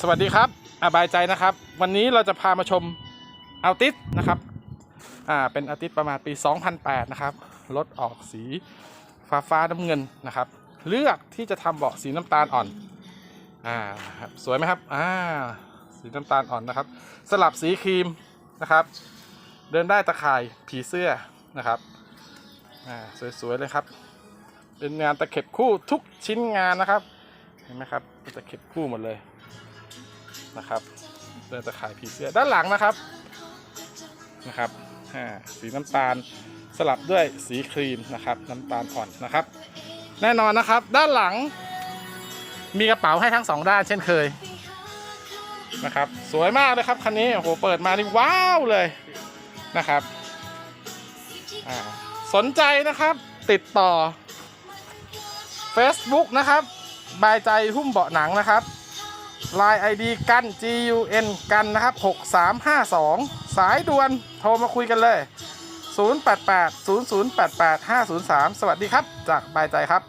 สวัสดีครับอบายใจนะครับ วันนี้เราจะพามาชมอัลติสนะครับ อ่า เป็นอัลติสประมาณปี 2008 นะครับ รถออกสีฟ้าฟ้าน้ำเงินนะครับ เลือกที่จะทำเบาะสีน้ำตาลอ่อน อ่าครับสวยไหมครับ อ่า สีน้ำตาลอ่อนนะครับ สลับสีครีมนะครับ เดินได้ตะข่ายผีเสื้อนะครับ อ่า สวยๆเลยครับ เป็นงานตะเข็บคู่ทุกชิ้นงานนะครับ เห็นไหมครับ ตะเข็บคู่หมดเลย นะครับเดินตะข่ายผีเสื้อด้านหลังนะครับนะครับอ่าสีน้ำตาลสลับด้วยสีครีมนะครับ น้ำตาลอ่อนนะครับ แน่นอนนะครับด้านหลัง มีกระเป๋าให้ทั้งสองด้านเช่นเคยนะครับ สวยมากเลยครับคันนี้โอ้โหเปิดมานี่ว้าวเลยนะครับสนใจนะครับติดต่อ Facebook นะครับ บายใจหุ้มเบาะหนังนะครับ Line ID กัน GUN กันนะครับ 6352 สายด่วนโทรมาคุยกันเลย 088 0088 503 สวัสดีครับ จากบายใจครับ